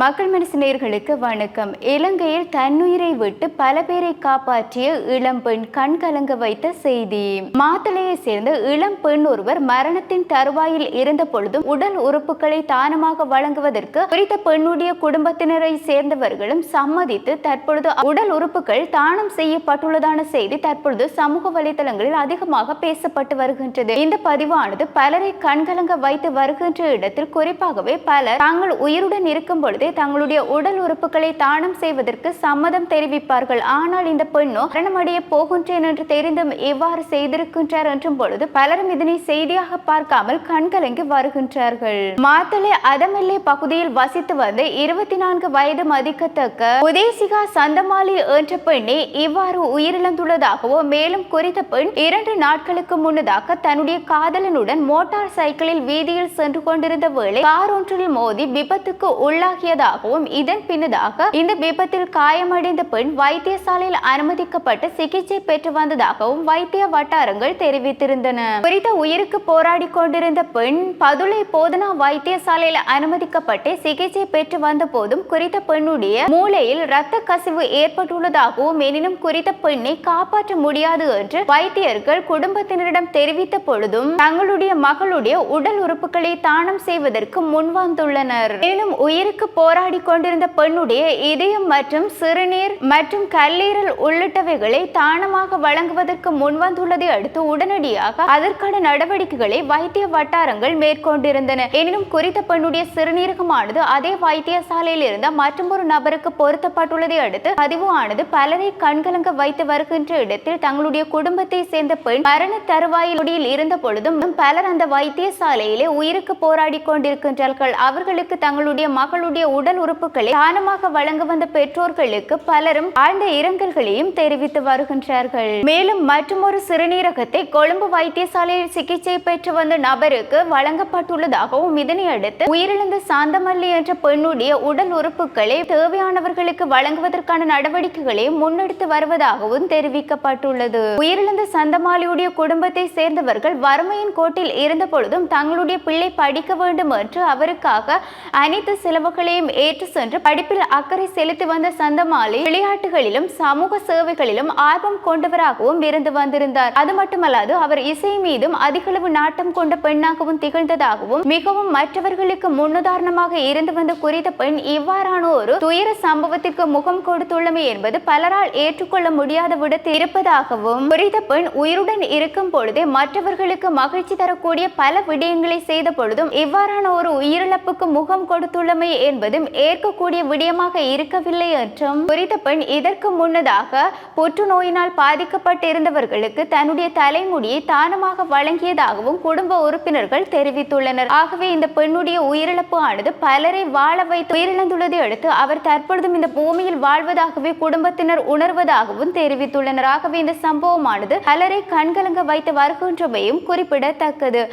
மக்கள் மனசு வணக்கம். இலங்கையில் தன்னுயிரை விட்டு பல பேரை காப்பாற்றிய இளம் பெண் கண் கலங்க வைத்த செய்தி. மாத்தளையை சேர்ந்த இளம் பெண் ஒருவர் மரணத்தின் தருவாயில் இருந்த பொழுதும் உடல் உறுப்புகளை தானமாக வழங்குவதற்கு குறித்த பெண்ணுடைய குடும்பத்தினரை சேர்ந்தவர்களும் சம்மதித்து தற்பொழுது உடல் உறுப்புகள் தானம் செய்யப்பட்டுள்ளதான செய்தி தற்பொழுது சமூக வலைதளங்களில் அதிகமாக பேசப்பட்டு வருகின்றது. இந்த பதிவானது பலரை கண்கலங்க வைத்து வருகின்ற இடத்தில் குறிப்பாகவே பலர் தாங்கள் உயிருடன் இருக்கும் பொழுது தங்களுடைய உடல் உறுப்புகளை தானம் செய்வதற்கு சம்மதம் தெரிவிப்பார்கள். ஆனால் இந்த பெண்ணோ மரணமடைய போகின்றேன் என்று தெரிந்தும் இவ்வாறு செய்திருக்கின்றார் என்றும் பொழுது பலரும் இதனை செய்தியாக பார்க்காமல் கண்கலங்கி வருகின்றார்கள். மாத்தலை அதமில்லை பகுதியில் வசித்து வந்த இருபத்தி நான்கு வயது மதிக்கத்தக்க உதேசிகா சந்தமாலி என்ற பெண்ணை இவ்வாறு உயிரிழந்துள்ளதாகவோ மேலும் குறித்த பெண் இரண்டு நாட்களுக்கு முன்னதாக தன்னுடைய காதலனுடன் மோட்டார் சைக்கிளில் வீதியில் சென்று கொண்டிருந்த வேளை கார் ஒன்றில் மோதி விபத்துக்கு உள்ளாகிய உள்ளாகியதாகவும் இதன் பின்னதாக இந்த விபத்தில் காயமடைந்த பெண் வைத்தியசாலையில் அனுமதிக்கப்பட்டு சிகிச்சை பெற்று வந்ததாகவும் வைத்திய வட்டாரங்கள் தெரிவித்திருந்தன. குறித்த உயிருக்கு போராடி கொண்டிருந்த பெண் பதுளை போதனா வைத்தியசாலையில் அனுமதிக்கப்பட்டு சிகிச்சை பெற்று வந்த போதும் குறித்த பெண்ணுடைய மூளையில் இரத்த கசிவு ஏற்பட்டுள்ளதாகவும் எனினும் குறித்த பெண்ணை காப்பாற்ற முடியாது என்று வைத்தியர்கள் குடும்பத்தினரிடம் தெரிவித்த பொழுதும் தங்களுடைய மகளுடைய உடல் உறுப்புகளை தானம் செய்வதற்கு முன்வந்துள்ளனர். மேலும் உயிருக்கு போராடி கொண்டிருந்த பெண்ணுடைய இதயம் மற்றும் சிறுநீர் மற்றும் கல்லீரல் உள்ளிட்டவைகளை தானமாக வழங்குவதற்கு முன்வந்துள்ளதை அடுத்து உடனடியாக அதற்கான நடவடிக்கைகளை வைத்திய வட்டாரங்கள் மேற்கொண்டிருந்தன. எனினும் குறித்த பெண்ணுடைய சிறுநீரகமானது அதே வைத்தியசாலையில் இருந்த மற்றொரு நபருக்கு பொருத்தப்பட்டுள்ளதை அடுத்து பதிவு ஆனது பலரை கண்கலங்க வைத்து வருகின்ற இடத்தில் தங்களுடைய குடும்பத்தை சேர்ந்த பெண் மரண தருவாயில் இருந்த பொழுதும் பலர் அந்த வைத்தியசாலையிலே உயிருக்கு போராடி கொண்டிருக்கின்றார்கள் அவர்களுக்கு தங்களுடைய மகளுடைய உடல் உறுப்புகளை தானமாக வழங்க வந்த பெற்றோர்களுக்கு பலரும் ஆழ்ந்த இரங்கல்களையும் தெரிவித்து வருகின்றார்கள். மேலும் மற்றொரு சிறுநீரகத்தை கொழும்பு வைத்தியசாலையில் சிகிச்சை பெற்று வந்த நபருக்கு வழங்கப்பட்டுள்ளதாகவும் இதனை அடுத்து உயிரிழந்த சாந்தமல்லி என்ற பெண்ணுடைய உடல் உறுப்புகளை தேவையானவர்களுக்கு வழங்குவதற்கான நடவடிக்கைகளையும் முன்னெடுத்து வருவதாகவும் தெரிவிக்கப்பட்டுள்ளது. உயிரிழந்த சந்தமாலியுடைய குடும்பத்தை சேர்ந்தவர்கள் வறுமையின் கோட்டில் இருந்த பொழுதும் தங்களுடைய பிள்ளை படிக்க வேண்டும் என்று அவருக்காக அனைத்து செலவுகளையும் ஏற்று சென்று படிப்பில் அக்கறை செலுத்தி வந்த சந்தமாலி விளையாட்டுகளிலும் சமூக சேவைகளிலும் ஆர்வம் கொண்டவராகவும் இருந்து வந்திருந்தார். அது மட்டுமல்லாது அவர் இசை மீதும் அதிகளவு நாட்டம் கொண்ட பெண்ணாகவும் திகழ்ந்ததாகவும் மிகவும் மற்றவர்களுக்கு முன்னுதாரணமாக இருந்து வந்த குறித்த பெண் இவ்வாறான ஒரு துயர சம்பவத்திற்கு முகம் கொடுத்துள்ளமை என்பது பலரால் ஏற்றுக்கொள்ள முடியாத விடத்தில் இருப்பதாகவும் குறித்த பெண் உயிருடன் இருக்கும் பொழுதே மற்றவர்களுக்கு மகிழ்ச்சி தரக்கூடிய பல விடயங்களை செய்த பொழுதும் இவ்வாறான ஒரு உயிரிழப்புக்கு முகம் கொடுத்துள்ளமை என்பது என்பதும் ஏற்கக்கூடிய விடயமாக இருக்கவில்லை என்றும் குறித்த பெண் இதற்கு முன்னதாக புற்றுநோயினால் பாதிக்கப்பட்டிருந்தவர்களுக்கு தன்னுடைய தலைமுடியை தானமாக வழங்கியதாகவும் குடும்ப உறுப்பினர்கள் தெரிவித்துள்ளனர். ஆகவே இந்த பெண்ணுடைய உயிரிழப்பு ஆனது பலரை வாழ வைத்து உயிரிழந்துள்ளதை அடுத்து அவர் தற்பொழுதும் இந்த பூமியில் வாழ்வதாகவே குடும்பத்தினர் உணர்வதாகவும் தெரிவித்துள்ளனர். ஆகவே இந்த சம்பவமானது பலரை கண்கலங்க வைத்து வருகின்றமையும் குறிப்பிடத்தக்கது.